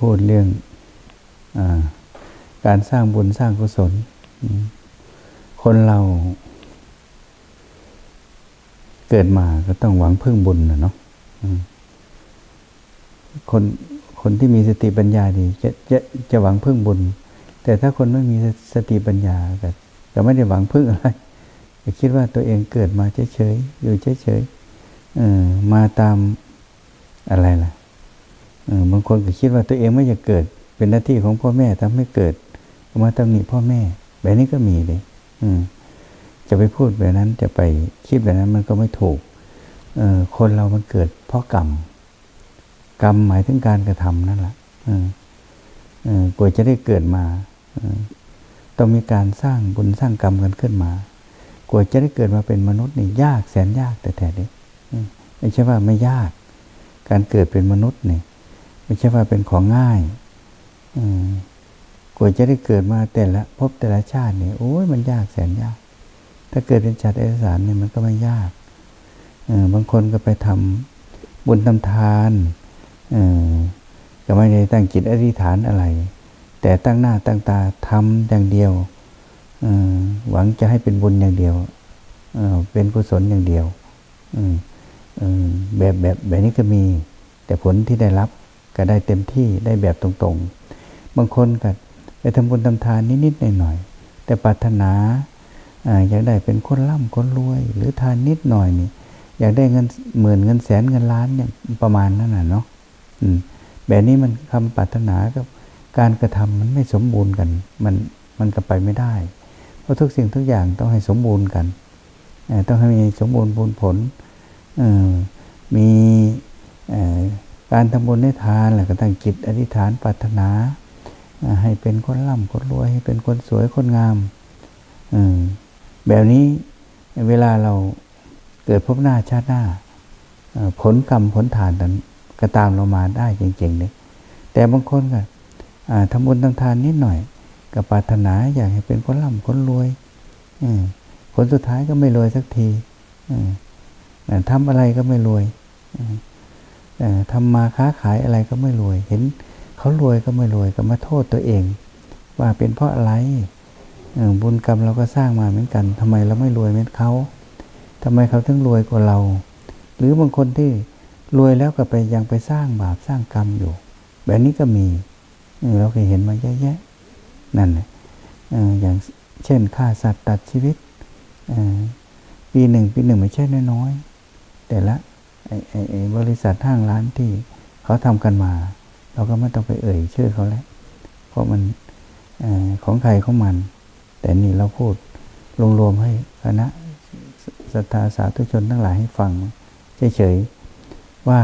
พูดเรื่องอการสร้างบุญสร้างกุศล คนเราเกิดมาก็ต้องหวังพึ่งบุญนะเนาะคนคนที่มีสติปัญญาดีจะจะจะหวังพึ่งบุญ แต่ถ้าคนไม่มีสติปัญญาก็จะไม่ได้หวังพึ่งอะไรจะคิดว่าตัวเองเกิดมาเฉยๆอยู่เฉยๆมาตามอะไรล่ะ บางคนก็คิดว่าตัวเองไม่อยากเกิด เป็นหน้าที่ของพ่อแม่ทำให้เกิดมาตำหนิพ่อแม่ แบบนี้ก็มีเลยจะไปพูดแบบนั้นจะไปคิดแบบนั้นมันก็ไม่ถูกคนเรามันเกิด เพราะกรรม กรรมหมายถึงการกระทำนั่นแหละกว่าจะได้เกิดมาต้องมีการสร้างบุญสร้างกรรมกันขึ้นมากว่าจะได้เกิดมาเป็นมนุษย์นี่ยากแสนยากแต่แท้เลยไม่ใช่ว่าไม่ยาก การเกิดเป็นมนุษย์เนี่ย ไม่ใช่ว่าเป็นของง่ายกว่าจะได้เกิดมาแต่ละพบแต่ละชาติเนี่ยโอ้ยมันยากแสนยาก ถ้าเกิดเป็นชาติเอกสารเนี่ยมันก็ไม่ยากบางคนก็ไปทำบุญทำทานก็ไม่ได้ตั้งจิตอธิษฐานอะไร แต่ตั้งหน้าตั้งตาทำอย่างเดียวหวังจะให้เป็นบุญอย่างเดียวเป็นกุศลอย่างเดียวแบบแบบแบบนี้ก็มี แต่ผลที่ได้รับ ก็ได้เต็มที่ได้แบบตรงๆ บางคนก็ไปทำบุญทำทานนิดๆหน่อยๆแต่ปรารถนาอยากได้เป็นคนร่ำคนรวย หรือทานนิดหน่อยนี่อยากได้เงินหมื่นเงินแสนเงินล้านเนี่ยประมาณนั้นน่ะเนาะแบบนี้มันคำปรารถนากับการกระทำมันไม่สมบูรณ์กัน มันมันก็ไปไม่ได้ เพราะทุกสิ่งทุกอย่างต้องให้สมบูรณ์กันต้องให้มีสมบูรณ์บุญผลมี การทำบุญให้ทานแหละก็ตั้งจิตอธิษฐานปรารถนา ให้เป็นคนร่ำคนรวย ให้เป็นคนสวยคนงามแบบนี้เวลาเราเกิดพบหน้าชาติหน้า ผลกรรมผลฐานนั้นก็ตามเรามาได้จริงๆเลยแต่บางคนก็ทำบุญทำทานนิดหน่อยกับปรารถนาอยากให้เป็นคนร่ำคนรวยผลสุดท้ายก็ไม่รวยสักทีทำอะไรก็ไม่รวย ทำมาค้าขายอะไรก็ไม่รวย เห็นเขารวยก็ไม่รวยก็มาโทษตัวเอง ว่าเป็นเพราะอะไรบุญกรรมเราก็สร้างมาเหมือนกันทำไมเราไม่รวยเหมือนเขาทำไมเขาถึงรวยกว่าเรา หรือบางคนที่รวยแล้วก็ไปยังไปสร้างบาปสร้างกรรมอยู่ แบบนี้ก็มีเราเคยเห็นมาเยอะแยะนั่นแหละอย่างเช่นฆ่าสัตว์ตัดชีวิตปีหนึ่งปีหนึ่งไม่ใช่น้อยๆแต่ละ บริษัทห้างร้านที่เขาทำกันมา เราก็ไม่ต้องไปเอ่ยชื่อเขาแล้ว เพราะมันอของใครของมัน แต่นี่เราพูดรวมๆให้คณะศรัทธาสาธุชนทั้งหลายให้ฟังเฉยๆว่า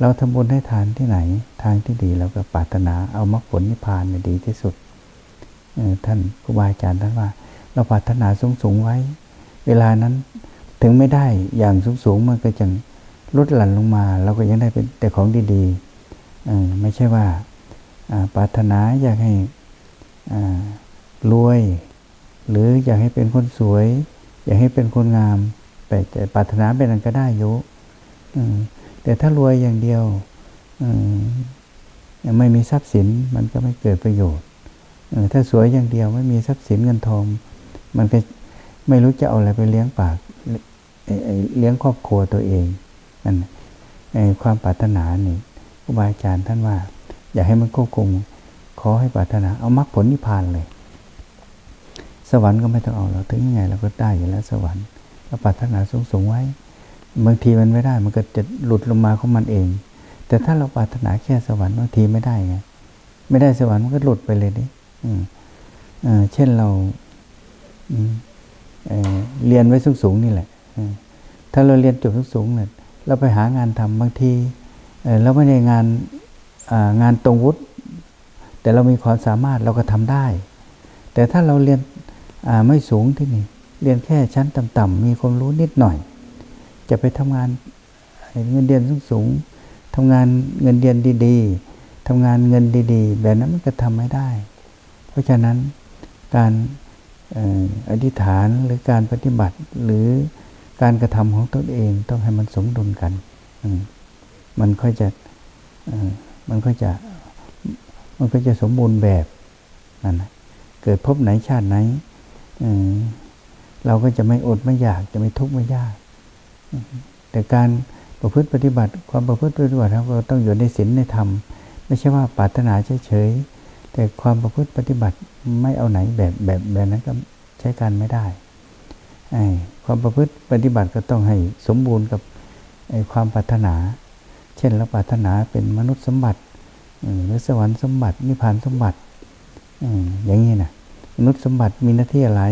เราทำบุญให้ทานที่ไหน ทางที่ดีเราก็ปรารถนาเอามรรคผลนิพพานเนี่ยดีที่สุดท่านครูบาอาจารย์ท่านว่า เราปรารถนาสูงๆไว้ เวลานั้นถึงไม่ได้อย่างสูงๆมันก็จะ ลดหลั่นลงมาเราก็ยังได้เป็นแต่ของดีๆไม่ใช่ว่าปรารถนาอยากให้รวย หรืออยากให้เป็นคนสวย อยากให้เป็นคนงาม แต่ปรารถนาเป็นอันก็ได้อยู่แต่ถ้ารวยอย่างเดียวยังไม่มีทรัพย์สินมันก็ไม่เกิดประโยชน์ถ้าสวยอย่างเดียวไม่มีทรัพย์สินเงินทอง มันก็ไม่รู้จะเอาอะไรไปเลี้ยงปากเลี้ยงครอบครัวตัวเอง นั่นความปรารถนานี่ครูบาอาจารย์ท่านว่า อยากให้มันควบคุมขอให้ปรารถนาเอามรรคผลนิพพานเลย สวรรค์ก็ไม่ต้องเอาเราถึงยังไงเราก็ได้อยู่แล้วสวรรค์เราปรารถนาสูงๆไว้ บางทีมันไม่ได้มันก็จะหลุดลงมาของมันเอง แต่ถ้าเราปรารถนาแค่สวรรค์บางทีไม่ได้ไงไม่ได้สวรรค์มันก็หลุดไปเลยดิเช่นเราเเรียนไว้สูงๆนี่แหละถ้าเราเรียนจบสูงๆเนี่ย เราไปหางานทำบางทีเราไม่ได้งานงานตรงวุฒิแต่เรามีความสามารถเราก็ทำได้ แต่ถ้าเราเรียนไม่สูงที่นี่เรียนแค่ชั้นต่ำๆมีความรู้นิดหน่อย จะไปทำงานเงินเดือนสูงๆทำงานเงินเดือนดีๆทำงานเงินดีๆ แบบนั้นมันก็ทำไม่ได้ เพราะฉะนั้นการอธิษฐานหรือการปฏิบัติหรือ การกระทำของตนเองต้องให้มันสมดุลกัน มันค่อยจะมันค่อยจะมันก็จะสมบูรณ์แบบนั่นนะเกิดพบไหนชาติไหนเราก็จะไม่อดไม่อยากจะไม่ทุกข์ไม่ยาก แต่การประพฤติปฏิบัติ ความประพฤติปฏิบัติเราก็ต้องอยู่ในศีลในธรรม ไม่ใช่ว่าปรารถนาเฉยๆแต่ความประพฤติปฏิบัติไม่เอาไหนแบบแบบแบบนั้นก็ใช้การไม่ได้ ความประพฤติปฏิบัติก็ต้องให้สมบูรณ์กับไอ้ความปรารถนา เช่นเราปรารถนาเป็นมนุษย์สมบัติอืมหรือสวรรค์สมบัตินิพพานสมบัติออย่างนี้นะมนุษย์สมบัติมีหน้าที่อะไร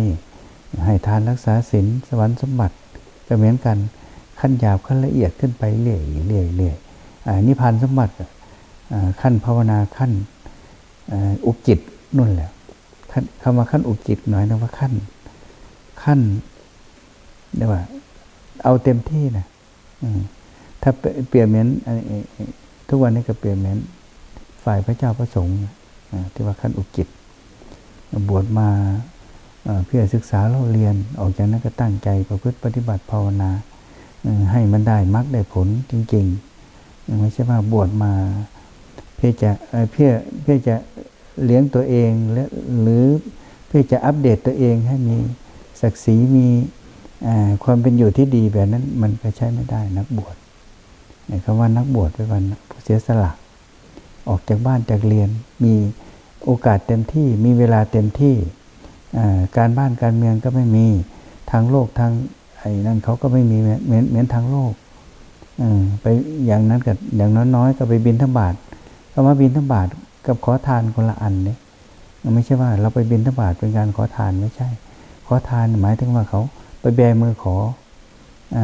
ให้ทานรักษาศีลสวรรค์สมบัติก็เหมือนกันขั้นหยาบขั้นละเอียดขึ้นไปเรื่อยเรื่อยเรื่อยอ่านิพพานสมบัติอ่าขั้นภาวนาขั้นอุกจิตนู่นแหละขั้นคำว่าขั้นอุกจิตหน่อยนะว่าขั้นขั้น เรียกว่า เอาเต็มที่นะอถ้าเปรียบเหมือนทุกวันนี้ก็เปรียบเหมือนฝ่ายพระเจ้าพระสงฆ์ที่ว่าขั้นอุกจิตบวชมาเพื่อศึกษาเราเรียนออกจากนั้นก็ตั้งใจประพฤติปฏิบัติภาวนาให้มันได้มรรคได้ผลจริงๆไม่ใช่ว่าบวชมาเพื่อจะเพื่อเพื่อจะเลี้ยงตัวเองและหรือเพื่อจะอัปเดตตัวเองให้มีศักดิ์ศรีมี ความเป็นอยู่ที่ดีแบบนั้น มันก็ใช้ไม่ได้นักบวชคำว่านักบวชเป็นวันผู้เสียสละออกจากบ้านจากเรียน มีโอกาสเต็มที่ มีเวลาเต็มที่การบ้านการเมืองก็ไม่มีทางโลกทางไอ้นั่นเขาก็ไม่มีเหมือนเหมือนทางโลกไปอย่างนั้นกับอย่างน้อยๆก็ไปบินทบาทก็มาบินทบาทกับขอทานคนละอันเนี่ยไม่ใช่ว่าเราไปบินทบาทเป็นการขอทานไม่ใช่ ขอทานหมายถึงว่าเขา แบมือขออ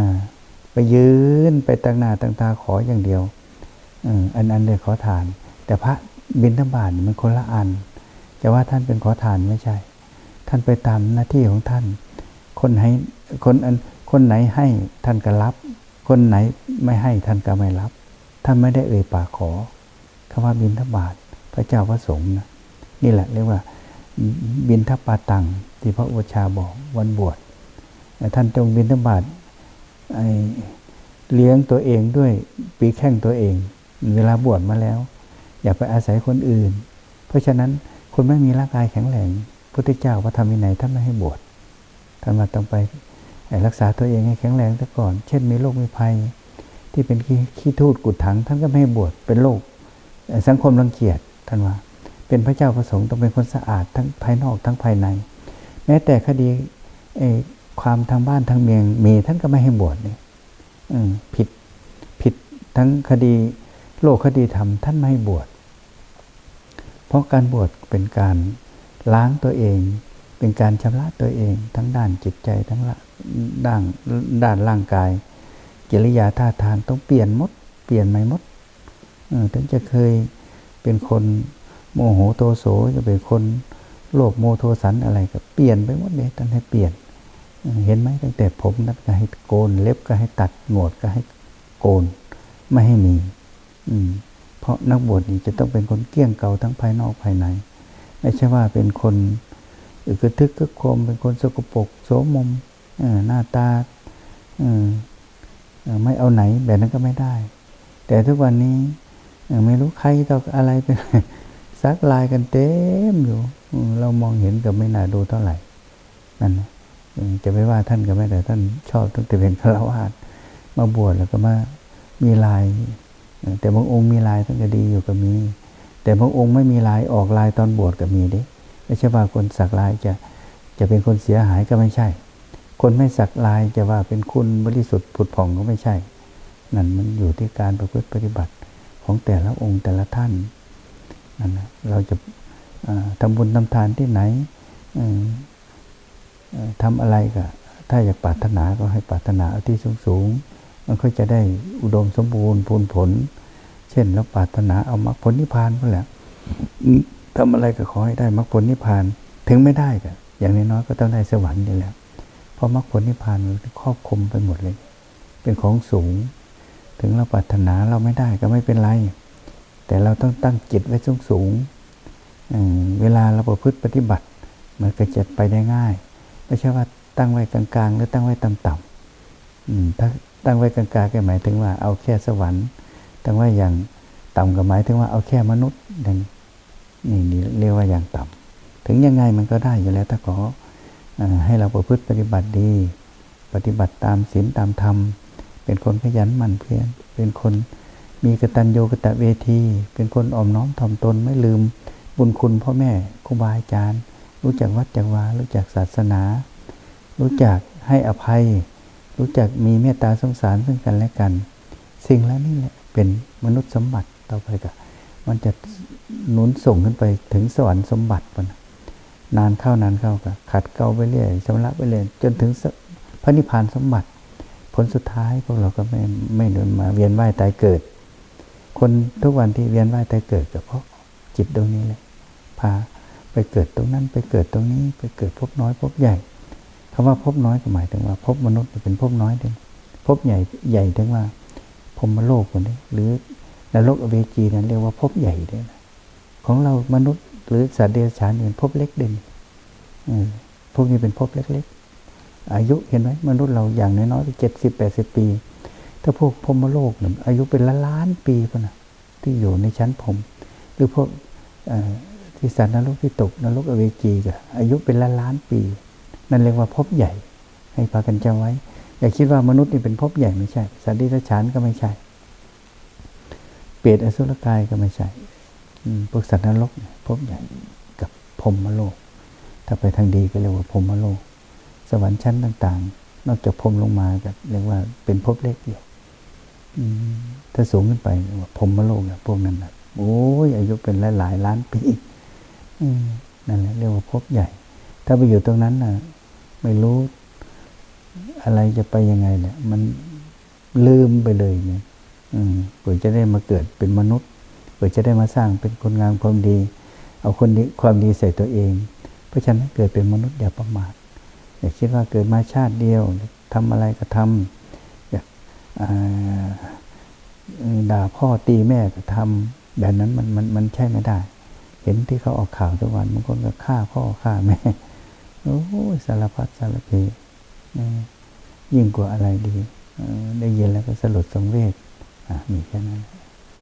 ไปยืนไปตั้งหน้าตั้งตาขออย่างเดียวออันอันเลยขอทาน แต่พระบิณฑบาตมันคนละอัน จะว่าท่านเป็นขอทานไม่ใช่ ท่านไปตามหน้าที่ของท่าน คนไหนคนอันคนไหนให้ท่านก็รับ คนไหนไม่ให้ท่านก็ไม่รับ ท่านไม่ได้เอ่ยปากขอคำว่าบิณฑบาตพระเจ้าพระสงฆ์นะนี่แหละเรียกว่าบิณฑปาตังที่พระอุชาบอกวันบวช ท่านจงบิณฑบาตเลี้ยงตัวเองด้วยปีแข้งตัวเอง เวลาบวชมาแล้ว อย่าไปอาศัยคนอื่น เพราะฉะนั้นคนไม่มีร่างกายแข็งแรงพุทธเจ้าพระธรรมวินัยท่านไม่ให้บวชท่านมาต้องไปรักษาตัวเองให้แข็งแรงซะก่อน เช่นมีโรคมีภัย ที่เป็นขี้ขี้ทูดกุดถังท่านก็ไม่ให้บวชเป็นโรคสังคมรังเกียจท่านว่า เป็นพระเจ้าประสงค์ต้องเป็นคนสะอาดทั้งภายนอกทั้งภายใน แม้แต่คดีไอ ความทางบ้านทางเมียงมีท่านก็ไม่ให้บวชเนี่ยผิดผิดทั้งคดีโลกคดีธรรมท่านไม่ให้บวชเพราะการบวชเป็นการล้างตัวเอง เป็นการชำระตัวเอง ทั้งด้านจิตใจทั้งด้านด้านร่างกาย กิริยาท่าทางต้องเปลี่ยนมด เปลี่ยนใหม่มดถึงจะเคยเป็นคนโมโหโทโสจะเป็นคนโลภโมโทสันอะไรก็เปลี่ยนไปหมดเลยท่านให้เปลี่ยน เห็นไหมตั้งแต่ผมนักก็ให้โกน เล็บก็ให้ตัดหนวดก็ให้โกน ไม่ให้มี อืม เพราะนักบวชนี่จะต้องเป็นคนเกี้ยงเก่าทั้งภายนอกภายใน ไม่ใช่ว่าเป็นคนอึกทึกกระคมเป็นคนสกปรกโสมมหน้าตาอไม่เอาไหนแบบนั้นก็ไม่ได้ แต่ทุกวันนี้ไม่รู้ใครต่ออะไรเป็นซักลายกันเต็มอยู่ เรามองเห็นกับไม่น่าดูเท่าไหร่นั่นนะ จะไม่ว่าท่านก็ไม่แต่ท่านชอบตั้งแต่เป็นฆราวาสมาบวชแล้วก็มามีลาย แต่บางองค์มีลายท่านก็ดีอยู่ก็มี แต่บางองค์ไม่มีลายออกลายตอนบวชก็มีด้ไม่ใช่ว่าคนสักลายจะจะเป็นคนเสียหายก็ไม่ใช่ คนไม่สักลายจะว่าเป็นคุณบริสุทธิ์ผุดผ่องก็ไม่ใช่ นั่นมันอยู่ที่การประพฤติปฏิบัติของแต่ละองค์แต่ละท่านนั่นนะเราจะอ่าทำบุญทำทานที่ไหนอ ทำอะไรก็ถ้าอยากปรารถนาก็ให้ปรารถนาเอาที่สูงสูงๆมันก็จะได้อุดมสมบูรณ์พูนผล เช่นเราปรารถนาเอามรรคผลนิพพานก็แหละอืมทำอะไรก็ขอให้ได้มรรคผลนิพพานถึงไม่ได้ก็อย่างน้อยก็ต้องได้สวรรค์นี่แหละเพราะมรรคผลนิพพานมันครอบคลุมไปหมดเลย เป็นของสูง ถึงเราปรารถนาเราไม่ได้ก็ไม่เป็นไร แต่เราต้องตั้งจิตไว้สูงสูงเวลาเราประพฤติปฏิบัติ มันก็จะไปได้ง่าย ไม่ใช่ว่าตั้งไว้กลางๆ หรือตั้งไว้ต่ำๆถ้าตั้งไว้กลางๆก็หมายถึงว่าเอาแค่สวรรค์ตั้งไว้อย่างต่ำก็หมายถึงว่าเอาแค่มนุษย์อย่างนี่นี่เรียกว่าอย่างต่ำถึงยังไงมันก็ได้อยู่แล้วถ้าขออให้เราประพฤติปฏิบัติดี ปฏิบัติตามศีลตามธรรม เป็นคนขยันหมั่นเพียรเป็นคนมีกตัญญูกตเวที เป็นคนอ่อมน้อมถ่อมตนไม่ลืมบุญคุณพ่อแม่ครูบาอาจารย์ รู้จักวัดจักวา รู้จักศาสนา รู้จักให้อภัย รู้จักมีเมตตาสงสารซึ่งกันและกัน สิ่งเหล่านี้แหละเป็นมนุษย์สมบัติต่อไปก็มันจะหนุนส่งขึ้นไปถึงสวรรค์สมบัติปะนนานเข้านานเข้าก็ขัดเกลาไปเรื่อยชำระไปเรื่อยจนถึงพระนิพพานสมบัติ ผลสุดท้ายพวกเราก็ไม่ไม่เดินมาเวียนว่ายตายเกิด คนทุกวันที่เวียนว่ายตายเกิดก็เพราะจิตดวงนี้แหละพา ไปเกิดตรงนั้นไปเกิดตรงนี้ไปเกิดภพน้อยภพใหญ่คำว่าภพน้อยก็หมายถึงว่าภพมนุษย์เป็นภพน้อยเองภพใหญ่ใหญ่ถึงว่าพรมโลกคนนี้หรือนรกอเวจีนั้นเรียกว่าภพใหญ่ด้วยนะของเรามนุษย์หรือสัตว์เดรัจฉานเป็นภพเล็กเด่นพวกนี้เป็นภพเล็กๆ อายุเห็นไหมมนุษย์เราอย่างน้อยๆเจ็ดสิบแปดสิบปี ถ้าพวกพรมโลกเนี่ยอายุเป็นล้านล้านๆปีพนนะที่อยู่ในชั้นผม หรือพวกอ ที่สัตว์นรกที่ตกนรกอเวจีก็อายุเป็นล้านล้านปี นั่นเรียกว่าภพใหญ่ ให้พากันจำไว้ อย่าคิดว่ามนุษย์นี่เป็นภพใหญ่ไม่ใช่ สัตว์ดิรัจฉานก็ไม่ใช่ เปรตอสุรกายก็ไม่ใช่พวกสัตว์นรกเนี่ยภพใหญ่กับพรหมโลก ถ้าไปทางดีก็เรียกว่าพรหมโลก สวรรค์ชั้นต่าง ๆ นอกจากพรมลงมาก็เรียกว่าเป็นภพเล็กเดียวถ้าสูงขึ้นไปเรียกว่าพรหมโลกอะพวกนั้นนะโอ้ยอายุเป็นหลายหลายล้านปี นั่นแหละเรียกว่าภพใหญ่ ถ้าไปอยู่ตรงนั้นน่ะไม่รู้อะไรจะไปยังไงเนี่ยมันลืมไปเลยเนี่ยอืมเผื่อจะได้มาเกิดเป็นมนุษย์เผื่อจะได้มาสร้างเป็นคนงามความดี เอาคนดีความดีใส่ตัวเอง เพราะฉะนั้นเกิดเป็นมนุษย์อย่าประมาทอย่าคิดว่าเกิดมาชาติเดียวทำอะไรก็ทำอยากด่าพ่อตีแม่ก็ทำแบบนั้นมันมันมันใช่ไม่ได้ เห็นที่เขาออกข่าวทุกวันบางคนก็ฆ่าพ่อฆ่าแม่โอ้ยสารพัดสารเพนะยิ่งกว่าอะไรดีได้ยินแล้วก็สลดสังเวชอะมีแค่นั้น